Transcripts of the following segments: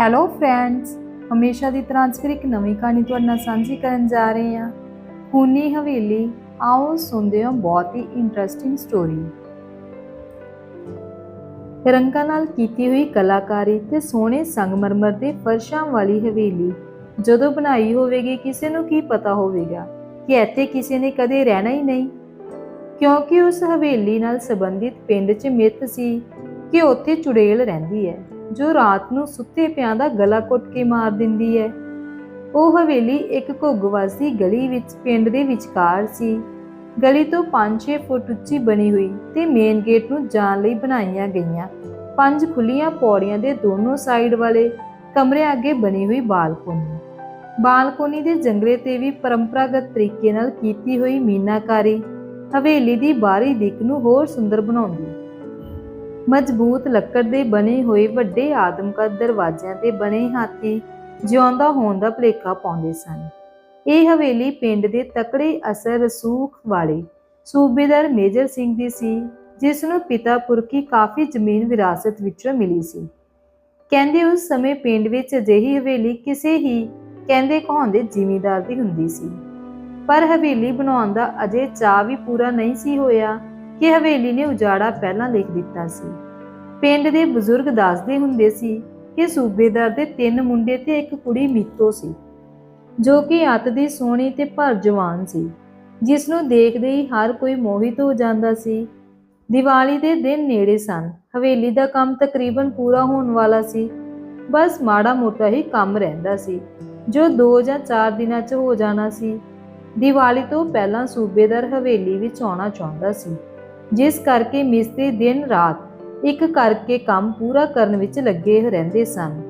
Hello friends ਹਮੇਸ਼ਾ ਦੀ ਤਰ੍ਹਾਂ ਅੱਜ ਫਿਰ ਇੱਕ ਨਵੀਂ ਕਹਾਣੀ ਤੁਹਾਡੇ ਨਾਲ ਸਾਂਝੀ ਕਰਨ ਜਾ ਰਹੇ ਹਾਂ। ਖੂਨੀ ਹਵੇਲੀ, ਆਓ ਸੁਣਦੇ ਹਾਂ ਬਹੁਤ ਹੀ ਇੰਟਰਸਟਿੰਗ ਸਟੋਰੀ ਰੰਗਾਂ ਨਾਲ ਕੀਤੀ ਹੋਈ ਕਲਾਕਾਰੀ ਤੇ ਸੋਹਣੇ ਸੰਗਮਰਮਰ ਦੇ ਫਰਸ਼ਾਂ ਵਾਲੀ ਹਵੇਲੀ। ਜਦੋਂ ਬਣਾਈ ਹੋਵੇਗੀ, ਕਿਸੇ ਨੂੰ ਕੀ ਪਤਾ ਹੋਵੇਗਾ ਕਿ ਇੱਥੇ ਕਿਸੇ ਨੇ ਕਦੇ ਰਹਿਣਾ ਹੀ ਨਹੀਂ? ਕਿਉਂਕਿ ਉਸ ਹਵੇਲੀ ਨਾਲ ਸੰਬੰਧਿਤ ਪਿੰਡ 'ਚ ਮਿੱਥ ਸੀ ਕਿ ਉੱਥੇ ਚੁੜੇਲ ਰਹਿੰਦੀ ਹੈ। ਜੋ ਰਾਤ ਨੂੰ ਸੁੱਤੇ ਪਿਆਂ ਦਾ ਗਲਾ ਘੁੱਟ ਕੇ ਮਾਰ ਦਿੰਦੀ ਹੈ। ਉਹ ਹਵੇਲੀ ਇੱਕ ਘੁੱਗ ਵਸਦੀ ਗਲੀ ਵਿੱਚ ਪਿੰਡ ਦੇ ਵਿਚਕਾਰ ਸੀ। ਗਲੀ ਤੋਂ 5-6 ਫੁੱਟ ਉੱਚੀ ਬਣੀ ਹੋਈ ਤੇ ਮੇਨ ਗੇਟ ਨੂੰ ਜਾਣ ਲਈ ਬਣਾਈਆਂ ਗਈਆਂ ਪੰਜ ਖੁੱਲੀਆਂ ਪੌੜੀਆਂ ਦੇ ਦੋਨੋਂ ਸਾਈਡ ਵਾਲੇ ਕਮਰੇ ਅੱਗੇ ਬਣੀ ਹੋਈ ਬਾਲਕੋਨੀ। ਬਾਲਕੋਨੀ ਦੇ ਜੰਗਲੇ ਤੇ ਵੀ ਪਰੰਪਰਾਗਤ ਤਰੀਕੇ ਨਾਲ ਕੀਤੀ ਹੋਈ ਮੀਨਾਕਾਰੀ ਹਵੇਲੀ ਦੀ ਬਾਹਰੀ ਦਿੱਖ ਨੂੰ ਹੋਰ ਸੁੰਦਰ ਬਣਾਉਂਦੀ। ਮਜ਼ਬੂਤ ਲੱਕੜ ਦੇ ਬਣੇ ਹੋਏ ਵੱਡੇ ਆਦਮਕਦ ਦਰਵਾਜ਼ਿਆਂ ਤੇ ਬਣੇ ਹਾਥੀ ਜਿਉਂਦਾ ਹੋਣ ਦਾ ਭੁਲੇਖਾ ਪਾਉਂਦੇ ਸਨ। ਇਹ ਹਵੇਲੀ ਪਿੰਡ ਦੇ ਤਕੜੇ ਅਸਰ ਰਸੂਖ ਵਾਲੇ ਸੂਬੇਦਾਰ ਮੇਜਰ ਸਿੰਘ ਦੀ ਸੀ, ਜਿਸ ਨੂੰ ਪਿਤਾ ਪੁਰਖੀ ਕਾਫੀ ਜ਼ਮੀਨ ਵਿਰਾਸਤ ਵਿੱਚੋਂ ਮਿਲੀ ਸੀ। ਕਹਿੰਦੇ ਉਸ ਸਮੇਂ ਪਿੰਡ ਵਿੱਚ ਅਜਿਹੀ ਹਵੇਲੀ ਕਿਸੇ ਹੀ ਕਹਿੰਦੇ ਕਹਾਉਂਦੇ ਜ਼ਿਮੀਦਾਰ ਦੀ ਹੁੰਦੀ ਸੀ। ਪਰ ਹਵੇਲੀ ਬਣਾਉਣ ਦਾ ਅਜੇ ਚਾਅ ਵੀ ਪੂਰਾ ਨਹੀਂ ਸੀ ਹੋਇਆ ਕਿ ਹਵੇਲੀ ਨੇ ਉਜਾੜਾ ਪਹਿਲਾਂ ਲਿਖ ਦਿੱਤਾ ਸੀ। ਪਿੰਡ ਦੇ ਬਜ਼ੁਰਗ ਦੱਸਦੇ ਹੁੰਦੇ ਸੀ ਕਿ ਸੂਬੇਦਾਰ ਦੇ ਤਿੰਨ ਮੁੰਡੇ ਤੇ ਇੱਕ ਕੁੜੀ ਮੀਤੋ ਸੀ, ਜੋ ਕਿ ਅੱਤ ਦੀ ਸੋਹਣੀ ਤੇ ਭਰ ਜਵਾਨ ਸੀ, ਜਿਸ ਨੂੰ ਦੇਖਦੇ ਹੀ ਹਰ ਕੋਈ ਮੋਹਿਤ ਹੋ ਜਾਂਦਾ ਸੀ। ਦੀਵਾਲੀ ਦੇ ਦਿਨ ਨੇੜੇ ਸਨ। ਹਵੇਲੀ ਦਾ ਕੰਮ ਤਕਰੀਬਨ ਪੂਰਾ ਹੋਣ ਵਾਲਾ ਸੀ। ਬਸ ਮਾੜਾ ਮੋਟਾ ਹੀ ਕੰਮ ਰਹਿੰਦਾ ਸੀ, ਜੋ 2 ਜਾਂ 4 ਦਿਨਾਂ 'ਚ ਹੋ ਜਾਣਾ ਸੀ। ਦੀਵਾਲੀ ਤੋਂ ਪਹਿਲਾਂ ਸੂਬੇਦਾਰ ਹਵੇਲੀ ਵਿੱਚ ਆਉਣਾ ਚਾਹੁੰਦਾ ਸੀ, ਜਿਸ ਕਰਕੇ ਮਿਸਤਰੀ ਦਿਨ ਰਾਤ ਇੱਕ ਕਰਕੇ ਕੰਮ ਪੂਰਾ ਕਰਨ ਵਿੱਚ ਲੱਗੇ ਰਹਿੰਦੇ ਸਨ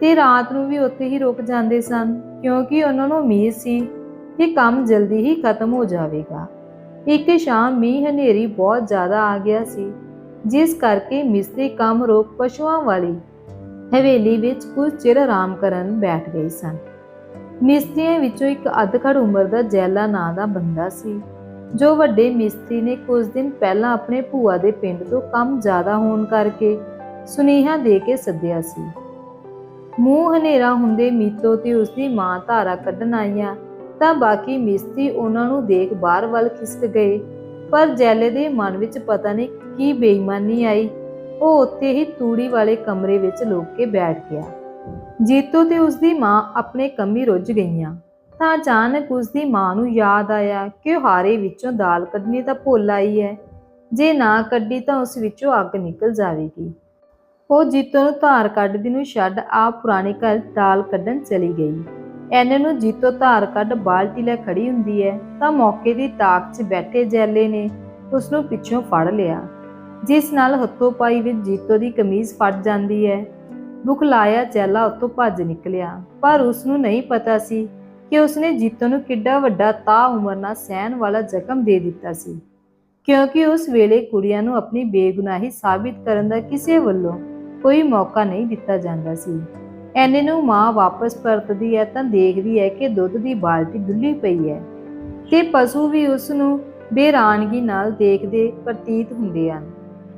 ਤੇ ਰਾਤ ਨੂੰ ਵੀ ਉੱਥੇ ਹੀ ਰੁਕ ਜਾਂਦੇ ਸਨ, ਕਿਉਂਕਿ ਉਹਨਾਂ ਨੂੰ ਉਮੀਦ ਸੀ ਕਿ ਕੰਮ ਜਲਦੀ ਹੀ ਖਤਮ ਹੋ ਜਾਵੇਗਾ। ਇੱਕ ਸ਼ਾਮ ਮੀਂਹ ਹਨੇਰੀ ਬਹੁਤ ਜ਼ਿਆਦਾ ਆ ਗਿਆ ਸੀ, ਜਿਸ ਕਰਕੇ ਮਿਸਤਰੀ ਕੰਮ ਰੋਕ ਪਸ਼ੂਆਂ ਵਾਲੀ ਹਵੇਲੀ ਵਿੱਚ ਕੁਝ ਚਿਰ ਆਰਾਮ ਕਰਨ ਬੈਠ ਗਏ ਸਨ। ਮਿਸਤਰੀਆਂ ਵਿੱਚੋਂ ਇੱਕ ਅਧਖੜ ਉਮਰ ਦਾ ਜੈਲਾ ਨਾਂ ਦਾ ਬੰਦਾ ਸੀ। ਜੋ ਵੱਡੇ ਮਿਸਤਰੀ ਨੇ ਕੁਝ ਦਿਨ ਪਹਿਲਾਂ ਆਪਣੇ ਭੂਆ ਦੇ ਪਿੰਡ ਤੋਂ ਕੰਮ ਜ਼ਿਆਦਾ ਹੋਣ ਕਰਕੇ ਸੁਨੇਹਾ ਦੇ ਕੇ ਸੱਦਿਆ ਸੀ। ਮੂੰਹ ਹਨੇਰਾ ਹੁੰਦੇ ਮੀਤੋ ਤੇ ਉਸਦੀ ਮਾਂ ਧਾਰਾ ਕੱਢਣ ਆਈਆਂ ਤਾਂ ਬਾਕੀ ਮਿਸਤਰੀ ਉਹਨਾਂ ਨੂੰ ਦੇਖ ਬਾਹਰ ਵੱਲ ਖਿਸਕ ਗਏ। ਪਰ ਜੈਲੇ ਦੇ ਮਨ ਵਿੱਚ ਪਤਾ ਨਹੀਂ ਕੀ ਬੇਈਮਾਨੀ ਆਈ। ਉਹ ਉੱਥੇ ਹੀ ਤੂੜੀ ਵਾਲੇ ਕਮਰੇ ਵਿੱਚ ਲੁਕ ਕੇ ਬੈਠ ਗਿਆ। ਜੀਤੋ ਤੇ ਉਸਦੀ ਮਾਂ ਆਪਣੇ ਕੰਮੀ ਰੁੱਝ ਗਈਆਂ। ਤਾਂ ਅਚਾਨਕ ਉਸਦੀ ਮਾਂ ਨੂੰ ਯਾਦ ਆਇਆ ਕਿ ਉਹ ਹਾਰੇ ਵਿੱਚੋਂ ਦਾਲ ਕੱਢਣੀ ਤਾਂ ਭੁੱਲ ਆਈ ਹੈ। ਜੇ ਨਾ ਕੱਢੀ ਤਾਂ ਉਸ ਵਿੱਚੋਂ ਅੱਗ ਨਿਕਲ ਜਾਵੇਗੀ। ਉਹ ਜੀਤੋ ਨੂੰ ਧਾਰ ਕੱਢਦੀ ਨੂੰ ਛੱਡ ਆਪ ਪੁਰਾਣੇ ਘਰ ਦਾਲ ਕੱਢਣ ਚਲੀ ਗਈ। ਐਨੇ ਨੂੰ ਜੀਤੋ ਧਾਰ ਕੱਢ ਬਾਲਟੀ ਲੈ ਖੜੀ ਹੁੰਦੀ ਹੈ ਤਾਂ ਮੌਕੇ ਦੀ ਤਾਕ 'ਚ ਬੈਠੇ ਜੈਲੇ ਨੇ ਉਸ ਨੂੰ ਪਿੱਛੋਂ ਫੜ ਲਿਆ। ਜਿਸ ਨਾਲ ਹੱਥੋਂ ਪਾਈ ਵਿੱਚ ਜੀਤੋ ਦੀ ਕਮੀਜ਼ ਫਟ ਜਾਂਦੀ ਹੈ। ਬੁਖਲਾਇਆ ਜੈਲਾ ਉੱਤੋਂ ਭੱਜ ਨਿਕਲਿਆ, ਪਰ ਉਸ ਨੂੰ ਨਹੀਂ ਪਤਾ ਸੀ ਕਿ ਉਸਨੇ ਜੀਤੋ ਨੂੰ ਕਿੱਡਾ ਵੱਡਾ ਤਾ ਉਮਰ ਨਾਲ ਸਹਿਣ ਵਾਲਾ ਜ਼ਖਮ ਦੇ ਦਿੱਤਾ ਸੀ। ਕਿਉਂਕਿ ਉਸ ਵੇਲੇ ਕੁੜੀਆਂ ਨੂੰ ਆਪਣੀ ਬੇਗੁਨਾਹੀ ਸਾਬਿਤ ਕਰਨ ਦਾ ਕਿਸੇ ਵੱਲੋਂ ਕੋਈ ਮੌਕਾ ਨਹੀਂ ਦਿੱਤਾ ਜਾਂਦਾ ਸੀ। ਐਨੇ ਨੂੰ ਮਾਂ ਵਾਪਸ ਪਰਤਦੀ ਹੈ ਤਾਂ ਦੇਖਦੀ ਹੈ ਕਿ ਦੁੱਧ ਦੀ ਬਾਲਟੀ ਡੁੱਲੀ ਪਈ ਹੈ ਤੇ ਪਸ਼ੂ ਵੀ ਉਸ ਨੂੰ ਬੇਰਾਨਗੀ ਨਾਲ ਦੇਖਦੇ ਪ੍ਰਤੀਤ ਹੁੰਦੇ ਹਨ।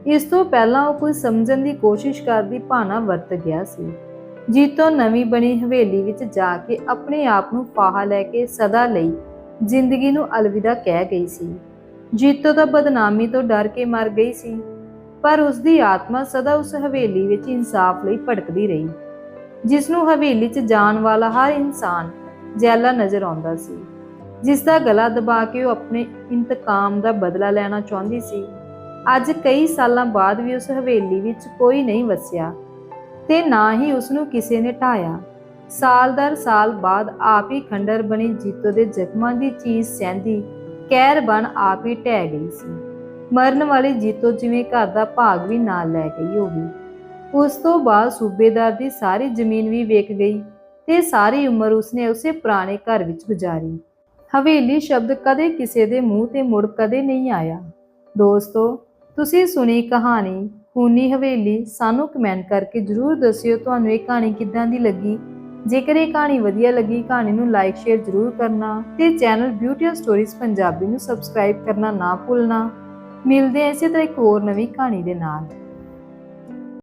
ਇਸ ਤੋਂ ਪਹਿਲਾਂ ਉਹ ਕੁਝ ਸਮਝਣ ਦੀ ਕੋਸ਼ਿਸ਼ ਕਰਦੀ ਭਾਣਾ ਵਰਤ ਗਿਆ ਸੀ। ਜੀਤੋ ਨਵੀਂ ਬਣੀ ਹਵੇਲੀ ਵਿੱਚ ਜਾ ਕੇ ਆਪਣੇ ਆਪ ਨੂੰ ਫਾਹਾ ਲੈ ਕੇ ਸਦਾ ਲਈ ਜ਼ਿੰਦਗੀ ਨੂੰ ਅਲਵਿਦਾ ਕਹਿ ਗਈ ਸੀ। ਜੀਤੋ ਤਾਂ ਬਦਨਾਮੀ ਤੋਂ ਡਰ ਕੇ ਮਰ ਗਈ ਸੀ, ਪਰ ਉਸ ਦੀ ਆਤਮਾ ਸਦਾ ਉਸ ਹਵੇਲੀ ਵਿੱਚ ਇਨਸਾਫ ਲਈ ਭਟਕਦੀ ਰਹੀ ਜਿਸ ਨੂੰ ਹਵੇਲੀ 'ਚ ਜਾਣ ਵਾਲਾ ਹਰ ਇਨਸਾਨ ਜੈਲਾ ਨਜ਼ਰ ਆਉਂਦਾ ਸੀ। ਜਿਸ ਦਾ ਗਲਾ ਦਬਾ ਕੇ ਉਹ ਆਪਣੇ ਇੰਤਕਾਮ ਦਾ ਬਦਲਾ ਲੈਣਾ ਚਾਹੁੰਦੀ ਸੀ। ਅੱਜ ਕਈ ਸਾਲਾਂ ਬਾਅਦ ਵੀ ਉਸ ਹਵੇਲੀ ਵਿੱਚ ਕੋਈ ਨਹੀਂ ਵਸਿਆ। ਤੇ ਨਾ ਹੀ ਉਸ ਨੂੰ ਕਿਸੇ ਨੇ ਢਾਇਆ। ਸਾਲ ਦਰ ਸਾਲ ਬਾਅਦ ਆਪ ਹੀ ਖੰਡਰ ਬਣੀ ਜੀਤੋ ਦੇ ਜ਼ਖਮਾਂ ਦੀ ਚੀਜ਼ ਸਹਿੰਦੀ ਕਹਿਰ ਬਣ ਆਪ ਹੀ ਢਹਿ ਗਈ ਸੀ। ਮਰਨ ਵਾਲੀ ਜੀਤੋ ਜਿਵੇਂ ਘਰ ਦਾ ਭਾਗ ਵੀ ਨਾਲ ਲੈ ਗਈ ਹੋਵੇ। ਉਸ ਤੋਂ ਬਾਅਦ ਸੂਬੇਦਾਰ ਦੀ ਸਾਰੀ ਜ਼ਮੀਨ ਵੀ ਵੇਚ ਗਈ ਤੇ ਸਾਰੀ ਉਮਰ ਉਸਨੇ ਉਸੇ ਪੁਰਾਣੇ ਘਰ ਵਿੱਚ ਗੁਜ਼ਾਰੀ। ਹਵੇਲੀ ਸ਼ਬਦ ਕਦੇ ਕਿਸੇ ਦੇ ਮੂੰਹ ਤੇ ਮੁੜ ਕਦੇ ਨਹੀਂ ਆਇਆ। ਦੋਸਤੋ, ਤੁਸੀਂ ਸੁਣੀ ਕਹਾਣੀ ਖੂਨੀ ਹਵੇਲੀ, ਸਾਨੂੰ ਕਮੈਂਟ ਕਰਕੇ ਜਰੂਰ ਦੱਸਿਓ ਤੁਹਾਨੂੰ ਇਹ ਕਹਾਣੀ ਕਿੱਦਾਂ ਦੀ ਲੱਗੀ। ਜੇਕਰ ਇਹ ਕਹਾਣੀ ਵਧੀਆ ਲੱਗੀ, ਕਹਾਣੀ ਨੂੰ ਲਾਈਕ ਸ਼ੇਅਰ ਜਰੂਰ ਕਰਨਾ ਤੇ ਚੈਨਲ ਬਿਊਟੀ ਸਟੋਰੀਜ਼ ਪੰਜਾਬੀ ਨੂੰ ਸਬਸਕ੍ਰਾਈਬ ਕਰਨਾ ਨਾ ਭੁੱਲਣਾ। ਮਿਲਦੇ ਹਾਂ ਇਸੇ ਤਰ੍ਹਾਂ ਇੱਕ ਹੋਰ ਨਵੀਂ ਕਹਾਣੀ ਦੇ ਨਾਲ।